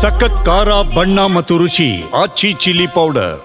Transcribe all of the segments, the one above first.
ಸಖತ್ ಖಾರ, ಬಣ್ಣ ಮತ್ತು ರುಚಿ ಆಚಿ ಚಿಲ್ಲಿ ಪೌಡರ್.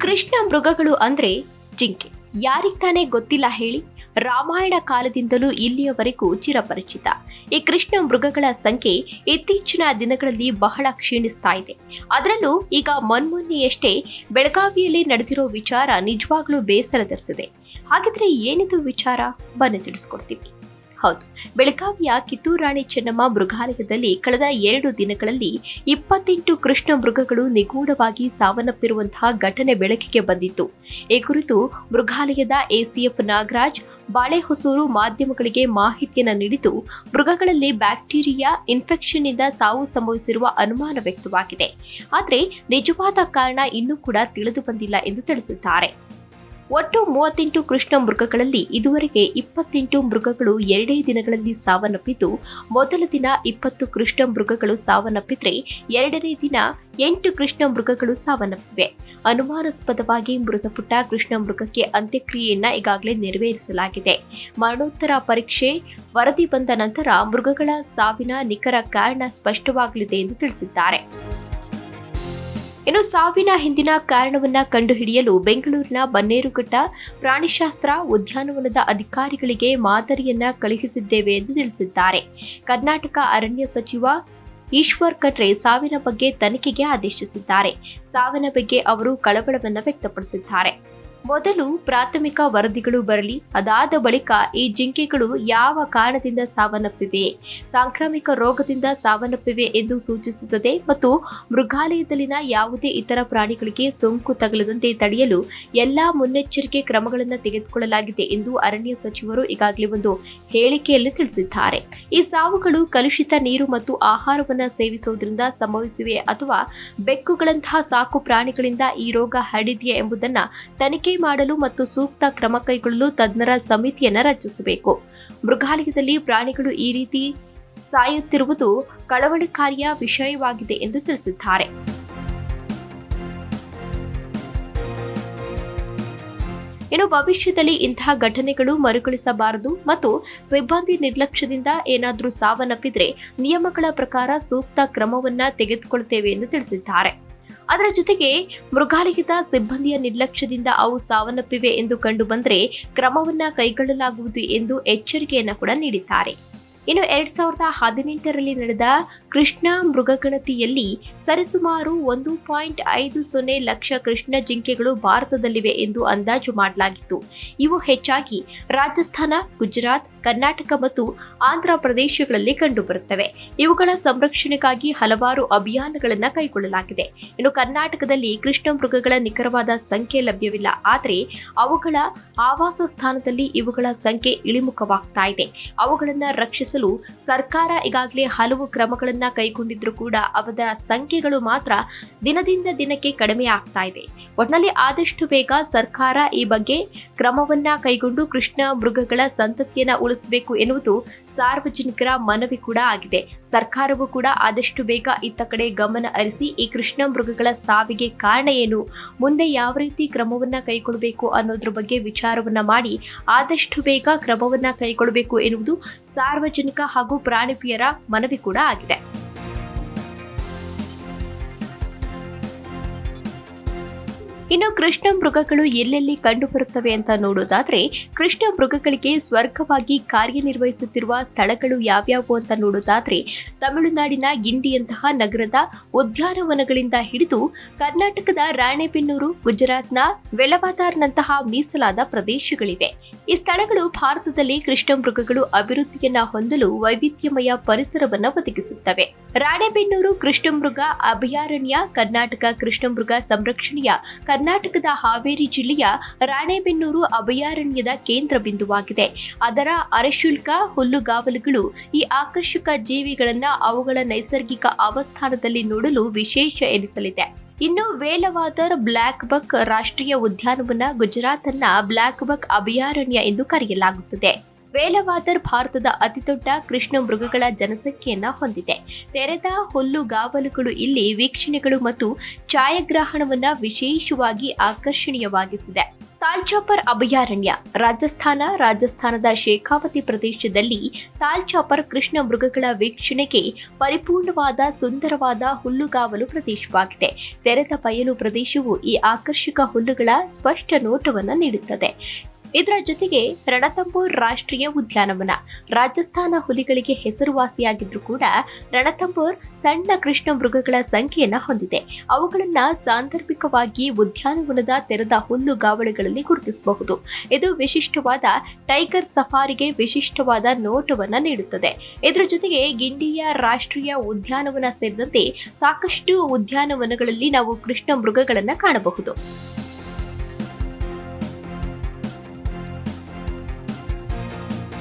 ಕೃಷ್ಣ ಮೃಗಗಳು ಅಂದ್ರೆ ಜಿಂಕೆ. ಯಾರಿಗ್ ತಾನೇ ಗೊತ್ತಿಲ್ಲ ಹೇಳಿ, ರಾಮಾಯಣ ಕಾಲದಿಂದಲೂ ಇಲ್ಲಿಯವರೆಗೂ ಚಿರಪರಿಚಿತ. ಈ ಕೃಷ್ಣ ಮೃಗಗಳ ಸಂಖ್ಯೆ ಇತ್ತೀಚಿನ ದಿನಗಳಲ್ಲಿ ಬಹಳ ಕ್ಷೀಣಿಸ್ತಾ ಇದೆ. ಅದರಲ್ಲೂ ಈಗ ಮೊನ್ಮೊನ್ನೆಯಷ್ಟೇ ಬೆಳಗಾವಿಯಲ್ಲಿ ನಡೆದಿರೋ ವಿಚಾರ ನಿಜವಾಗ್ಲೂ ಬೇಸರ ತರಿಸಿದೆ ಹಾಗಿದ್ರೆ ಏನಿದು ವಿಚಾರ? ಬನ್ನಿ ತಿಳಿಸ್ಕೊಡ್ತೀವಿ. ಹೌದು. ಬೆಳಗಾವಿಯ ಕಿತ್ತೂರಾಣಿ ಚೆನ್ನಮ್ಮ ಮೃಗಾಲಯದಲ್ಲಿ ಕಳೆದ ಎರಡು ದಿನಗಳಲ್ಲಿ ಇಪ್ಪತ್ತೆಂಟು ಕೃಷ್ಣ ಮೃಗಗಳು ನಿಗೂಢವಾಗಿ ಸಾವನ್ನಪ್ಪಿರುವಂತಹ ಘಟನೆ ಬೆಳಕಿಗೆ ಬಂದಿತ್ತು. ಈ ಕುರಿತು ಮೃಗಾಲಯದ ಎಸಿಎಫ್ ನಾಗರಾಜ್, ಬಾಳೆಹೊಸೂರು ಮಾಧ್ಯಮಗಳಿಗೆ ಮಾಹಿತಿಯನ್ನು ನೀಡಿದ್ದು, ಮೃಗಗಳಲ್ಲಿ ಬ್ಯಾಕ್ಟೀರಿಯಾ ಇನ್ಫೆಕ್ಷನ್ನಿಂದ ಸಾವು ಸಂಭವಿಸಿರುವ ಅನುಮಾನ ವ್ಯಕ್ತವಾಗಿದೆ. ಆದರೆ ನಿಜವಾದ ಕಾರಣ ಇನ್ನೂ ಕೂಡ ತಿಳಿದು ಬಂದಿಲ್ಲ ಎಂದು ತಿಳಿಸಿದ್ದಾರೆ. ಒಟ್ಟು ಮೂವತ್ತೆಂಟು ಕೃಷ್ಣ ಮೃಗಗಳಲ್ಲಿ ಇದುವರೆಗೆ ಇಪ್ಪತ್ತೆಂಟು ಮೃಗಗಳು ಎರಡೇ ದಿನಗಳಲ್ಲಿ ಸಾವನ್ನಪ್ಪಿದ್ದು, ಮೊದಲ ದಿನ ಇಪ್ಪತ್ತು ಕೃಷ್ಣ ಮೃಗಗಳು ಸಾವನ್ನಪ್ಪಿದ್ರೆ ಎರಡನೇ ದಿನ ಎಂಟು ಕೃಷ್ಣ ಮೃಗಗಳು ಸಾವನ್ನಪ್ಪಿವೆ. ಅನುಮಾನಾಸ್ಪದವಾಗಿ ಮೃತಪುಟ್ಟ ಕೃಷ್ಣ ಮೃಗಕ್ಕೆ ಅಂತ್ಯಕ್ರಿಯೆಯನ್ನ ಈಗಾಗಲೇ ನೆರವೇರಿಸಲಾಗಿದೆ. ಮರಣೋತ್ತರ ಪರೀಕ್ಷೆ ವರದಿ ಬಂದ ನಂತರ ಮೃಗಗಳ ಸಾವಿನ ನಿಖರ ಕಾರಣ ಸ್ಪಷ್ಟವಾಗಲಿದೆ ಎಂದು ತಿಳಿಸಿದ್ದಾರೆ. ಇನ್ನು ಸಾವಿನ ಹಿಂದಿನ ಕಾರಣವನ್ನ ಕಂಡುಹಿಡಿಯಲು ಬೆಂಗಳೂರಿನ ಬನ್ನೇರುಘಟ್ಟ ಪ್ರಾಣಿಶಾಸ್ತ್ರ ಉದ್ಯಾನವನದ ಅಧಿಕಾರಿಗಳಿಗೆ ಮಾದರಿಯನ್ನ ಕಳುಹಿಸಿದ್ದೇವೆ ಎಂದು ತಿಳಿಸಿದ್ದಾರೆ. ಕರ್ನಾಟಕ ಅರಣ್ಯ ಸಚಿವ ಈಶ್ವರ್ ಖಟ್ರೆ ಸಾವಿನ ಬಗ್ಗೆ ತನಿಖೆಗೆ ಆದೇಶಿಸಿದ್ದಾರೆ. ಸಾವಿನ ಬಗ್ಗೆ ಅವರು ಕಳವಳವನ್ನು ವ್ಯಕ್ತಪಡಿಸಿದ್ದಾರೆ. ಮೊದಲು ಪ್ರಾಥಮಿಕ ವರದಿಗಳು ಬರಲಿ, ಅದಾದ ಬಳಿಕ ಈ ಜಿಂಕೆಗಳು ಯಾವ ಕಾರಣದಿಂದ ಸಾವನ್ನಪ್ಪಿವೆ? ಸಾಂಕ್ರಾಮಿಕ ರೋಗದಿಂದ ಸಾವನ್ನಪ್ಪಿವೆ ಎಂದು ಸೂಚಿಸುತ್ತದೆ ಮತ್ತು ಮೃಗಾಲಯದಲ್ಲಿನ ಯಾವುದೇ ಇತರ ಪ್ರಾಣಿಗಳಿಗೆ ಸೋಂಕು ತಗಲದಂತೆ ತಡೆಯಲು ಎಲ್ಲಾ ಮುನ್ನೆಚ್ಚರಿಕೆ ಕ್ರಮಗಳನ್ನು ತೆಗೆದುಕೊಳ್ಳಲಾಗಿದೆ ಎಂದು ಅರಣ್ಯ ಸಚಿವರು ಈಗಾಗಲೇ ಒಂದು ಹೇಳಿಕೆಯಲ್ಲಿ ತಿಳಿಸಿದ್ದಾರೆ. ಈ ಸಾವುಗಳು ಕಲುಷಿತ ನೀರು ಮತ್ತು ಆಹಾರವನ್ನು ಸೇವಿಸುವುದರಿಂದ ಸಂಭವಿಸಿವೆ ಅಥವಾ ಬೆಕ್ಕುಗಳಂತಹ ಸಾಕು ಪ್ರಾಣಿಗಳಿಂದ ಈ ರೋಗ ಹರಡಿದೆಯೇ ಎಂಬುದನ್ನು ತನಿಖೆ ಮಾಡಲು ಮತ್ತು ಸೂಕ್ತ ಕ್ರಮ ಕೈಗೊಳ್ಳಲು ತಜ್ಞರ ಸಮಿತಿಯನ್ನು ರಚಿಸಬೇಕು. ಮೃಗಾಲಯದಲ್ಲಿ ಪ್ರಾಣಿಗಳು ಈ ರೀತಿ ಸಾಯುತ್ತಿರುವುದು ಕಳವಳಕಾರಿಯ ವಿಷಯವಾಗಿದೆ ಎಂದು ತಿಳಿಸಿದ್ದಾರೆ. ಇನ್ನು ಭವಿಷ್ಯದಲ್ಲಿ ಇಂತಹ ಘಟನೆಗಳು ಮರುಕಳಿಸಬಾರದು ಮತ್ತು ಸಿಬ್ಬಂದಿ ನಿರ್ಲಕ್ಷ್ಯದಿಂದ ಏನಾದರೂ ಸಾವನ್ನಪ್ಪಿದ್ರೆ ನಿಯಮಗಳ ಪ್ರಕಾರ ಸೂಕ್ತ ಕ್ರಮವನ್ನ ತೆಗೆದುಕೊಳ್ಳುತ್ತೇವೆ ಎಂದು ತಿಳಿಸಿದ್ದಾರೆ. ಅದರ ಜೊತೆಗೆ ಮೃಗಾಲಯದ ಸಿಬ್ಬಂದಿಯ ನಿರ್ಲಕ್ಷ್ಯದಿಂದ ಅವು ಸಾವನ್ನಪ್ಪಿವೆ ಎಂದು ಕಂಡು ಬಂದರೆ ಕ್ರಮವನ್ನ ಕೈಗೊಳ್ಳಲಾಗುವುದು ಎಂದು ಎಚ್ಚರಿಕೆಯನ್ನು ಕೂಡ ನೀಡಿದ್ದಾರೆ. ಇನ್ನು ಎರಡ್ ಸಾವಿರದ ಹದಿನೆಂಟರಲ್ಲಿ ನಡೆದ ಕೃಷ್ಣ ಮೃಗಗಣತಿಯಲ್ಲಿ ಸರಿಸುಮಾರು ಒಂದು ಪಾಯಿಂಟ್ ಐದು ಸೊನ್ನೆ ಲಕ್ಷ ಕೃಷ್ಣ ಜಿಂಕೆಗಳು ಭಾರತದಲ್ಲಿವೆ ಎಂದು ಅಂದಾಜು ಮಾಡಲಾಗಿತ್ತು. ಇವು ಹೆಚ್ಚಾಗಿ ರಾಜಸ್ಥಾನ, ಗುಜರಾತ್, ಕರ್ನಾಟಕ ಮತ್ತು ಆಂಧ್ರ ಪ್ರದೇಶಗಳಲ್ಲಿ ಕಂಡುಬರುತ್ತವೆ. ಇವುಗಳ ಸಂರಕ್ಷಣೆಗಾಗಿ ಹಲವಾರು ಅಭಿಯಾನಗಳನ್ನು ಕೈಗೊಳ್ಳಲಾಗಿದೆ. ಇನ್ನು ಕರ್ನಾಟಕದಲ್ಲಿ ಕೃಷ್ಣ ಮೃಗಗಳ ನಿಖರವಾದ ಸಂಖ್ಯೆ ಲಭ್ಯವಿಲ್ಲ. ಆದರೆ ಅವುಗಳ ಆವಾಸ ಸ್ಥಾನದಲ್ಲಿ ಇವುಗಳ ಸಂಖ್ಯೆ ಇಳಿಮುಖವಾಗ್ತಾ ಇದೆ. ಅವುಗಳನ್ನು ರಕ್ಷಿಸಲು ಸರ್ಕಾರ ಈಗಾಗಲೇ ಹಲವು ಕ್ರಮಗಳನ್ನು ಕೈಗೊಂಡಿದ್ರು ಕೂಡ ಅವರ ಸಂಖ್ಯೆಗಳು ಮಾತ್ರ ದಿನದಿಂದ ದಿನಕ್ಕೆ ಕಡಿಮೆ ಆಗ್ತಾ ಇದೆ. ಒಟ್ನಲ್ಲಿ ಆದಷ್ಟು ಬೇಗ ಸರ್ಕಾರ ಈ ಬಗ್ಗೆ ಕ್ರಮವನ್ನ ಕೈಗೊಂಡು ಕೃಷ್ಣ ಮೃಗಗಳ ಸಂತತಿಯನ್ನ ಉಳಿಸಬೇಕು ಎನ್ನುವುದು ಸಾರ್ವಜನಿಕರ ಮನವಿ ಕೂಡ ಆಗಿದೆ. ಸರ್ಕಾರವು ಕೂಡ ಆದಷ್ಟು ಬೇಗ ಇತ್ತ ಕಡೆ ಗಮನ ಹರಿಸಿ ಈ ಕೃಷ್ಣ ಮೃಗಗಳ ಸಾವಿಗೆ ಕಾರಣ ಏನು, ಮುಂದೆ ಯಾವ ರೀತಿ ಕ್ರಮವನ್ನ ಕೈಗೊಳ್ಳಬೇಕು ಅನ್ನೋದ್ರ ಬಗ್ಗೆ ವಿಚಾರವನ್ನ ಮಾಡಿ ಆದಷ್ಟು ಬೇಗ ಕ್ರಮವನ್ನ ಕೈಗೊಳ್ಳಬೇಕು ಎನ್ನುವುದು ಸಾರ್ವಜನಿಕ ಹಾಗೂ ಪ್ರಾಣಿಪಿಯರ ಮನವಿ ಕೂಡ ಆಗಿದೆ. ಇನ್ನು ಕೃಷ್ಣ ಮೃಗಗಳು ಎಲ್ಲೆಲ್ಲಿ ಕಂಡುಬರುತ್ತವೆ ಅಂತ ನೋಡೋದಾದ್ರೆ, ಕೃಷ್ಣ ಮೃಗಗಳಿಗೆ ಸ್ವರ್ಗವಾಗಿ ಕಾರ್ಯನಿರ್ವಹಿಸುತ್ತಿರುವ ಸ್ಥಳಗಳು ಯಾವ್ಯಾವು ಅಂತ ನೋಡೋದಾದ್ರೆ, ತಮಿಳುನಾಡಿನ ಗಿಂಡಿಯಂತಹ ನಗರದ ಉದ್ಯಾನವನಗಳಿಂದ ಹಿಡಿದು ಕರ್ನಾಟಕದ ರಾಣೆಬೆನ್ನೂರು, ಗುಜರಾತ್ನ ವೆಲವಾದಾರ್ನಂತಹ ಮೀಸಲಾದ ಪ್ರದೇಶಗಳಿವೆ. ಈ ಸ್ಥಳಗಳು ಭಾರತದಲ್ಲಿ ಕೃಷ್ಣ ಮೃಗಗಳು ಅಭಿವೃದ್ಧಿಯನ್ನ ಹೊಂದಲು ವೈವಿಧ್ಯಮಯ ಪರಿಸರವನ್ನ ಒದಗಿಸುತ್ತವೆ. ರಾಣೆಬೆನ್ನೂರು ಕೃಷ್ಣಮೃಗ ಅಭಯಾರಣ್ಯ, ಕರ್ನಾಟಕ ಕೃಷ್ಣಮೃಗ ಸಂರಕ್ಷಣೆಯ ಕರ್ನಾಟಕದ ಹಾವೇರಿ ಜಿಲ್ಲೆಯ ರಾಣೆಬೆನ್ನೂರು ಅಭಯಾರಣ್ಯದ ಕೇಂದ್ರ ಬಿಂದುವಾಗಿದೆ. ಅದರ ಅರೆಶುಲ್ಕ, ಹುಲ್ಲುಗಾವಲುಗಳು ಈ ಆಕರ್ಷಕ ಜೀವಿಗಳನ್ನ ಅವುಗಳ ನೈಸರ್ಗಿಕ ಅವಸ್ಥಾನದಲ್ಲಿ ನೋಡಲು ವಿಶೇಷ ಎನಿಸಲಿದೆ. ಇನ್ನು ವೇಲವಾದರ್ ಬ್ಲ್ಯಾಕ್ ಬಕ್ ರಾಷ್ಟ್ರೀಯ ಉದ್ಯಾನವನ ಗುಜರಾತ್ ಅನ್ನ ಬ್ಲ್ಯಾಕ್ ಬಕ್ ಅಭಯಾರಣ್ಯ ಎಂದು ಕರೆಯಲಾಗುತ್ತದೆ. ವೇಲವಾದರ್ ಭಾರತದ ಅತಿದೊಡ್ಡ ಕೃಷ್ಣ ಮೃಗಗಳ ಜನಸಂಖ್ಯೆಯನ್ನ ಹೊಂದಿದೆ. ತೆರೆದ ಹುಲ್ಲುಗಾವಲುಗಳು ಇಲ್ಲಿ ವೀಕ್ಷಣೆಗಳು ಮತ್ತು ಛಾಯಾಗ್ರಹಣವನ್ನ ವಿಶೇಷವಾಗಿ ಆಕರ್ಷಣೀಯವಾಗಿಸಿದೆ. ತಾಲ್ಚಾಪರ್ ಅಭಯಾರಣ್ಯ, ರಾಜಸ್ಥಾನ, ರಾಜಸ್ಥಾನದ ಶೇಖಾವತಿ ಪ್ರದೇಶದಲ್ಲಿ ತಾಲ್ಚಾಪರ್ ಕೃಷ್ಣ ಮೃಗಗಳ ವೀಕ್ಷಣೆಗೆ ಪರಿಪೂರ್ಣವಾದ ಸುಂದರವಾದ ಹುಲ್ಲುಗಾವಲು ಪ್ರದೇಶವಾಗಿದೆ. ತೆರೆದ ಬಯಲು ಪ್ರದೇಶವು ಈ ಆಕರ್ಷಕ ಹುಲ್ಲುಗಳ ಸ್ಪಷ್ಟ ನೋಟವನ್ನು ನೀಡುತ್ತದೆ. ಇದರ ಜೊತೆಗೆ ರಣತಂಬೂರ್ ರಾಷ್ಟ್ರೀಯ ಉದ್ಯಾನವನ, ರಾಜಸ್ಥಾನ ಹುಲಿಗಳಿಗೆ ಹೆಸರುವಾಸಿಯಾಗಿದ್ರು ಕೂಡ ರಣತಂಬೂರ್ ಸಣ್ಣ ಕೃಷ್ಣ ಮೃಗಗಳ ಸಂಖ್ಯೆಯನ್ನ ಹೊಂದಿದೆ. ಅವುಗಳನ್ನ ಸಾಂದರ್ಭಿಕವಾಗಿ ಉದ್ಯಾನವನದ ತೆರೆದ ಹುಲ್ಲುಗಾವಲುಗಳಲ್ಲಿ ಗುರುತಿಸಬಹುದು. ಇದು ವಿಶಿಷ್ಟವಾದ ಟೈಗರ್ ಸಫಾರಿಗೆ ವಿಶಿಷ್ಟವಾದ ನೋಟವನ್ನ ನೀಡುತ್ತದೆ. ಇದರ ಜೊತೆಗೆ ಗಿಂಡಿಯ ರಾಷ್ಟ್ರೀಯ ಉದ್ಯಾನವನ ಸೇರಿದಂತೆ ಸಾಕಷ್ಟು ಉದ್ಯಾನವನಗಳಲ್ಲಿ ನಾವು ಕೃಷ್ಣ ಮೃಗಗಳನ್ನ ಕಾಣಬಹುದು.